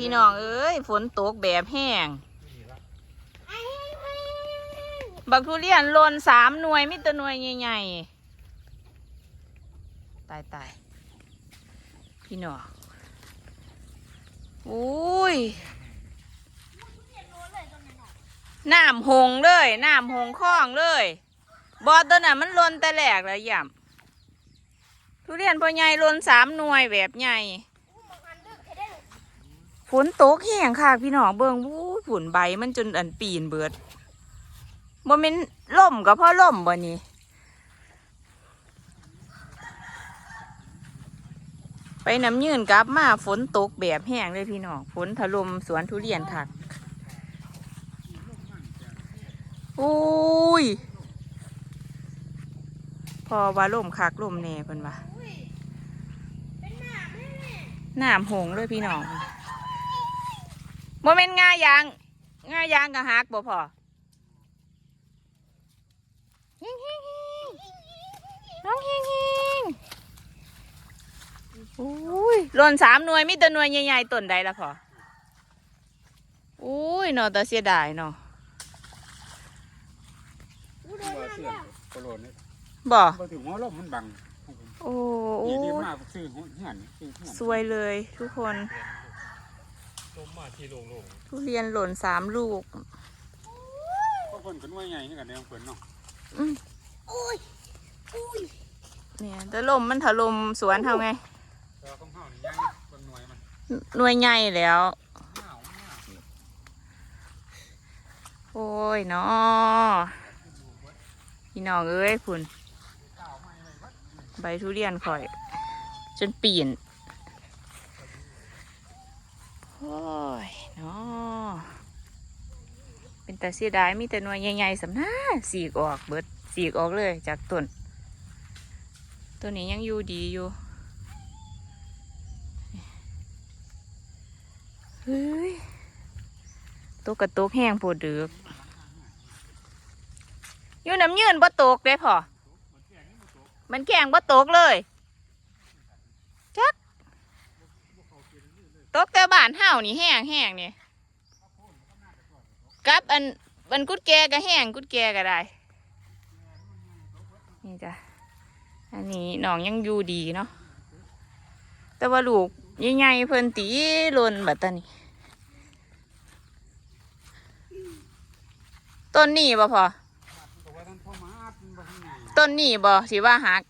พี่น้องเอ้ยฝนตกแบบแห้ง บักทุเรียนล่นสามหน่วยมิตรหน่วยใหญ่ๆ ตายตายพี่น้องอุ้ยน้ำหงเลยน้ำหงคลองเลยบอตัวน่ะมันล่นแต่แหลกแล้วย่ำทุเรียนพอใหญ่ล่นสามหน่วยแบบใหญ่ ฝนตกแห้งค่ะพี่น้องเบิ่งวู้ฝนใบมันจนอันปีนเบิดบ่แม่นล่มก็เพราะล่มบ่นี่ไปน้ำยืนกลับมาฝนตกแบบแห้งเลยพี่น้องฝนถล่มสวนทุเรียนคักอุ้ยพอว่าล่มคักล่มแน่เพิ่นว่าน้ำหงเลยพี่น้อง โมเมนง่ายยางง่ายยางกับฮักบ่พอฮิงฮิงฮิงน้องฮิงฮิงอุ้ยหล่นสามหน่วยมีแต่หน่วยใหญ่ๆต้นใดละพออุ้ยเนาะแต่เสียดายเนาะว่าเสื่อมกระโดดนี่บ่พอถึงหัวลมมันบังโอ้โหดีดีมากซื้อหัวเหียนซื้อเหียนสวยเลยทุกคน ต้มมาที่โล่งทุเรียนหล่นสามลูกก็คนกันว่าใหญ่ให้กันเดียวเพิ่นเนาะเนี่ยแต่ลมมันถล่มสวนเท่าไง แต่ว่าของเฮานี่ยังคนหน่วยมันหน่วยใหญ่แล้ว หนาวมากโอ้ยเนาะพี่น้องเอ้ยคุณ ใบทุเรียนข่อย จนปีน โอ้ยเนาะเป็นแต่เสียดายมีแต่หน่วยใหญ่ๆสำนักสีกออกเบิดสีกออกเลยจากต้นตัวนี้ยังอยู่ดีอยู่เฮ้ยตกกระตกแห้งโปวดดึกอยู่น้ำยืนบ่ตกได้พอมันแกงบ่ตกเลย จัก ตกแต่บ้านเฮานี่แห้งแห้งนี่กับอันอันกุดแกก็แห้งกุดแกก็ได้ นี่จ้ะ อันนี้น้องยังอยู่ดีเนาะ แต่ว่าลูกใหญ่ๆเพิ่นตีล่นบัดตานี้ต้นนี้บ่พอต้นนี้บ่สิว่าหัก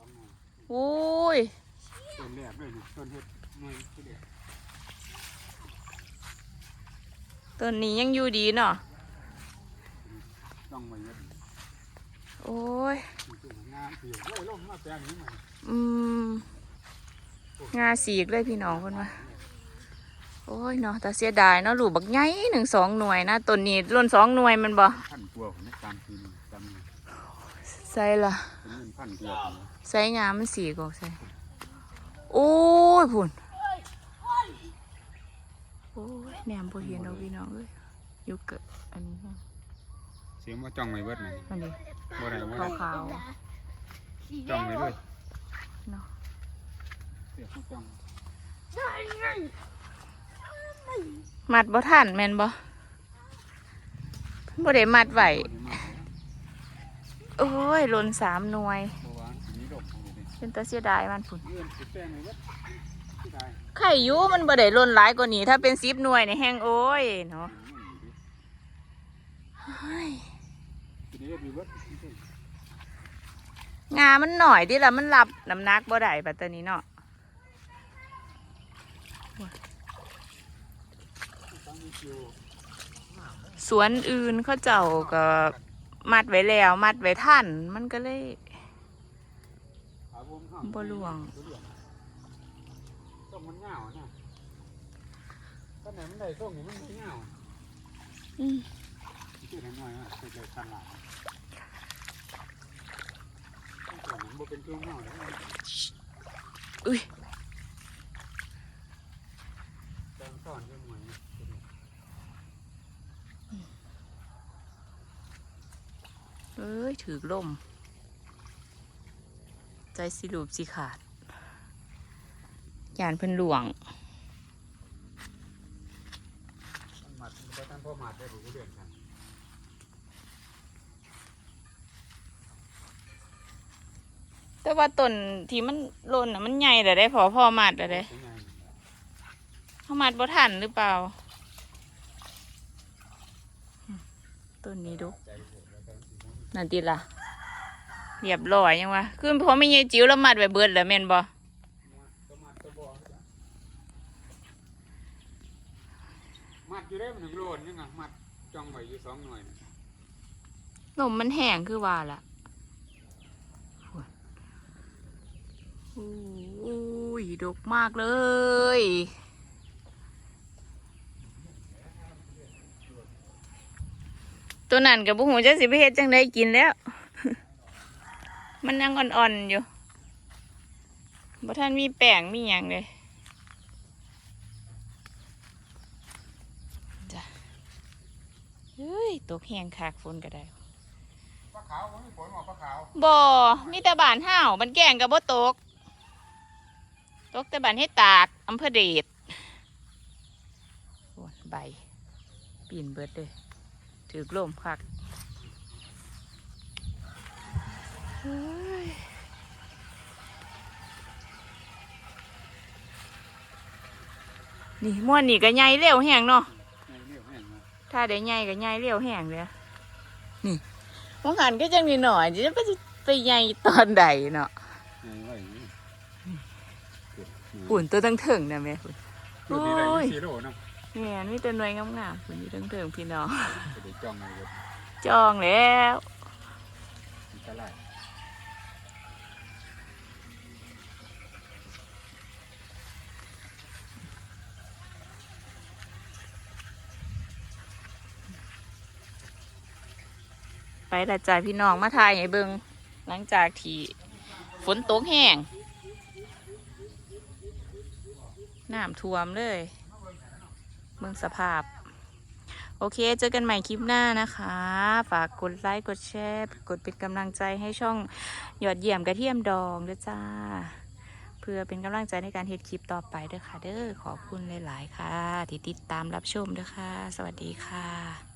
องหน่วย อุ้ย ต้นแรกเลยนี่ต้นเฮ็ดหน่วยที่เดียว ต้นนี้ยังอยู่ดีเนาะต้องไว้เยอะโอ้ยนี่คืองานเสียวโอ้ยลมมาแปลงนี้ใหม่อืมงาสีกเลยพี่น้องคนว่าโอ้ยเนาะแต่เสียดายเนาะลูกบักใหญ่หนึ่งสองหน่วยนะต้นนี้ล้นสองหน่วยมันบ่พันกลัวของในการคืนจำนี่ใส่ละเป็นเงินพันกลัวของใส่งามันสีกออกใส่โอ้ยพุ่น โอ้ยแหนมพอเห็นเราพี่น้องเอ้ยอยู่เกิดอันนี้นะเสียงว่าจ้องไว้เบิดนี่อันนี้บ่ได้บ่ได้ขาวจ้องไว้ด้วยๆเนาะเสียงจ้องมัดบ่ทันแม่นบ่บ่ได้มัดไว้บ่ได้มากโอ้ยหล่นสามหน่วยเพราะว่ามีดอกของมันเองเป็นตาเสียดายมันพุ่นเงินสิแปลง ไข่ยูมันบ่ได้หล่นหลายกว่านี้ ถ้าเป็นสิบหน่วยในแห้งโอ้ยเนาะงามันหน่อยดิละมันรับน้ำหนักบ่ได้ปัตตานี้เนาะสวนอื่นเขาเจ้าก็มัดไว้แล้วมัดไว้ท่าน มันก็เลยบ่หลวง ต้มมันเงาเนี่ยต้นไหนมันได้ส้มนี่มันไม่เงาอืมชื่อหน่อยอะคือเลยตันหลังต้นมันบ่เป็นเครื่องเงาเลยอุ้ยแดงซ่อนเรื่องหน่อยเอ้ยถือลม ใจสิรูปสิขาด ยานเพิ่นหลวงแต่ว่าต้นที่มันหล่นน่ะมันใหญ่แต่ได้พอพอมัดแต่ได้ยังไงพ่อมัดบ่ทันหรือเปล่าต้นนี้ดูนั่นติล่ะเรียบร้อยยังวะคือพอไม่ใหญ่จิ๋วแล้วมัดไว้เบิดแล้วแม่นบ่ ตัวมัดตัวบอจ้ะ มัดอยู่ได้มันถึงโลนยังไงมัดจ้องไว้อยู่สองหน่วยน่ะลมมันแห้งคือว่าล่ะอุ้ยดกมากเลย ตัวนั้นกับบุหูจะสิไปเฮ็ดจังได้กินแล้ว มันยังอ่อนๆอยู่บ่ท่านมีแป้งมีหยังเลยจ้ะ เฮ้ยตกแห้งคากฝนก็ได้ปลาขาวผมมีผลหมอปลาขาวบ่มีแต่บ้านห้าวมันแกล้งกับบ่ตก ตกแต่บ้านให้ตากอำเภอเดชโอ้ยใบปีนเบิดเลยถือกลมคักเฮ้ยนี่ม่วนนี่ก็ใหญ่เร็วแห้งเนาะ ถ้าได้ใหญ่ก็ใหญ่เร็วแห้งเลยนี่มองหันก็จังนิดหน่อยจะไปไปใหญ่ตอนใดเนาะในไว้อย่างนี้ปุ่นตัวตั้งถึงนะแม่คุณดูดีเลยโอ้ยมีซีโร่เนาะแม่นมีแต่หน่วยงามๆปุ่นอยู่ตั้งถึงพี่น้องจะได้จ้องเอาไว้จองแล้ว อันตราย ไป ละจ่าพี่น้องมาถ่ายให้เบิงหลังจากที่ฝนตกแห้งน้ำท่วมเลยเมืองสภาพ โอเค เจอกันใหม่คลิปหน้านะคะ ฝากกดไลค์ กดแชร์ กดเป็นกำลังใจให้ช่องยอดเยี่ยมกระเทียมดองด้วยจ้า เพื่อเป็นกำลังใจในการเฮ็ดคลิปต่อไปเด้อค่ะ เด้อ ขอบคุณหลาย ๆ ค่ะ ที่ติดตามรับชมเด้อค่ะ สวัสดีค่ะ